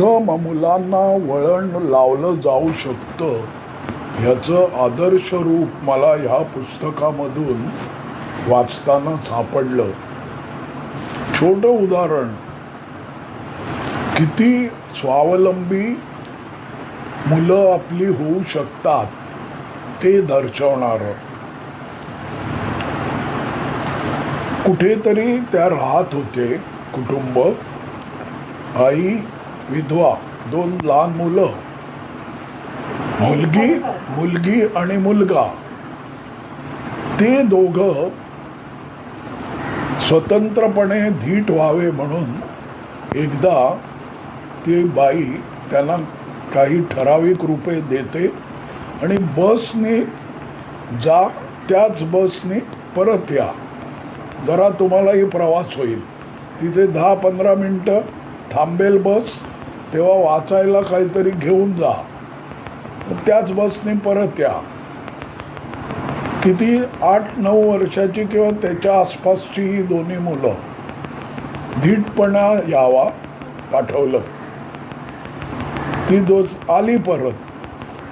कसं मुलांना वळण लावलं जाऊ शकतं. ह्याचं आदर्श रूप मला ह्या पुस्तकामधून वाचताना सापडलं. छोटं उदाहरण. किती स्वावलंबी मुलं आपली होऊ शकतात ते दर्शवणारं. कुठेतरी त्या राहत होते कुटुंब आई विधवा दोन लहान मुलं. मुलगी मुलगी आणि मुलगा. ते दोघं स्वतंत्रपणे धीट व्हावे म्हणून एकदा ती बाई त्यांना काही ठराविक रुपये देते आणि बसने जा त्याच बसने परत या. जरा तुम्हालाही प्रवास होईल. तिथे दहा पंधरा मिनटं थांबेल बस. तेव्हा वाचायला काहीतरी घेऊन जा. त्याच बसने परत या. किती आठ नऊ वर्षाची किंवा त्याच्या आसपासची ही दोन्ही मुलं. धीटपणा यावा पाठवलं. ती दोस आली परत.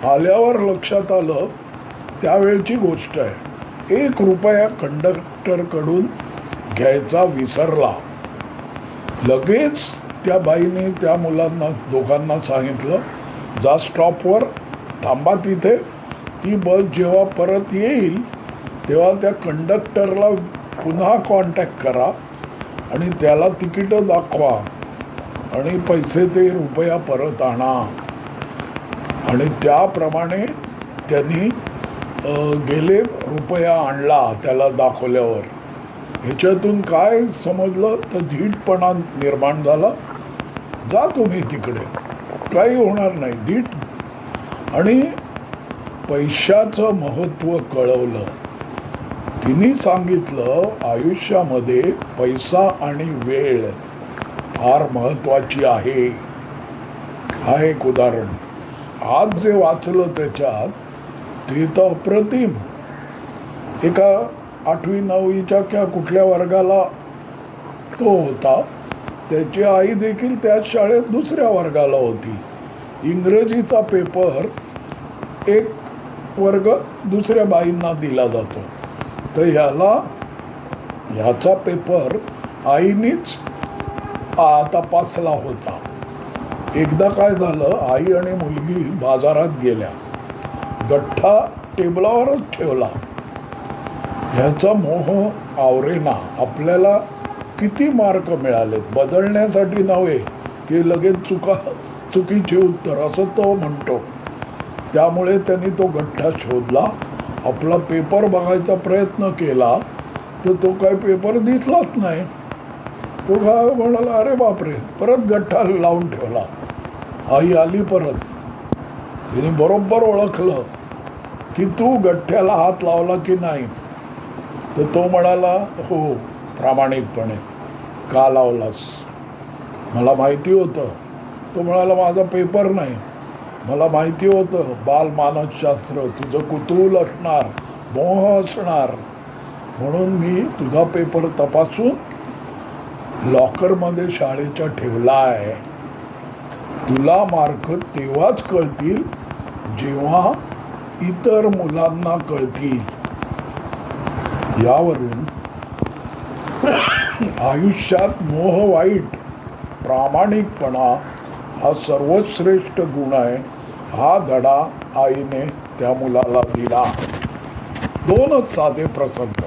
आल्यावर लक्षात आलं त्यावेळची गोष्ट आहे. एक रुपया कंडक्टरकडून घ्यायचा विसरला. लगेच त्या बाईने त्या मुलांना दोघांना सांगितलं जा स्टॉपवर थांबा तिथे. ती बस जेव्हा परत येईल तेव्हा त्या कंडक्टरला पुन्हा कॉन्टॅक्ट करा आणि त्याला तिकीटं दाखवा आणि पैसे ते रुपया परत आणा. आणि त्याप्रमाणे त्यांनी गेले रुपया आणला त्याला दाखवल्यावर. ह्याच्यातून काय समजलं? तर धीटपणा निर्माण झाला. जा तुम्ही तिकडे. काही होणार नाही. दीट. आणि पैशाचं महत्त्व कळवलं. तिने सांगितलं आयुष्यामध्ये पैसा आणि वेळ फार महत्त्वाची आहे. हा एक उदाहरण. आज जे वाचलं त्याच्यात ते तर अप्रतिम. एका आठवी नववीच्या क्या कुठल्या वर्गाला तो होता? त्याची आई देखील त्याच शाळेत दुसऱ्या वर्गाला होती. इंग्रजीचा पेपर एक वर्ग दुसऱ्या बाईंना दिला जातो. तर ह्याला ह्याचा पेपर आईनीच तपासला होता. एकदा काय झालं आई आणि मुलगी बाजारात गेल्या. गठ्ठा टेबलावरच ठेवला. ह्याचा मोह आवरेना. आपल्याला किती मार्क मिळालेत? बदलण्यासाठी नव्हे की लगेच चुका चुकीचे उत्तर असं तो म्हणतो. त्यामुळे त्यांनी तो गठ्ठा शोधला आपला पेपर बघायचा प्रयत्न केला तर तो काय पेपर दिसलाच नाही. तो काय म्हणाला अरे बापरे! परत गठ्ठा लावून ठेवला. आई आली परत. तिने बरोबर ओळखलं की तू गठ्ठ्याला हात लावला की नाही. तर तो म्हणाला हो प्रामाणिकपणे का लावलास? मला माहिती होतं. तो म्हणाला माझा पेपर नाही. मला माहिती होतं बाल मानसशास्त्र तुझं कुतूल असणार मोह असणार. म्हणून मी तुझा पेपर तपासून लॉकरमध्ये शाळेच्या ठेवला आहे तुला मार्क तेव्हाच कळतील जेव्हा इतर मुलांना कळतील. यावरून आयुष्यात मोह वाईट. प्रामाणिकपणा हा सर्वश्रेष्ठ गुण आहे. हा धडा आईने त्या मुलाला दिला. दोनच साधे प्रसंग.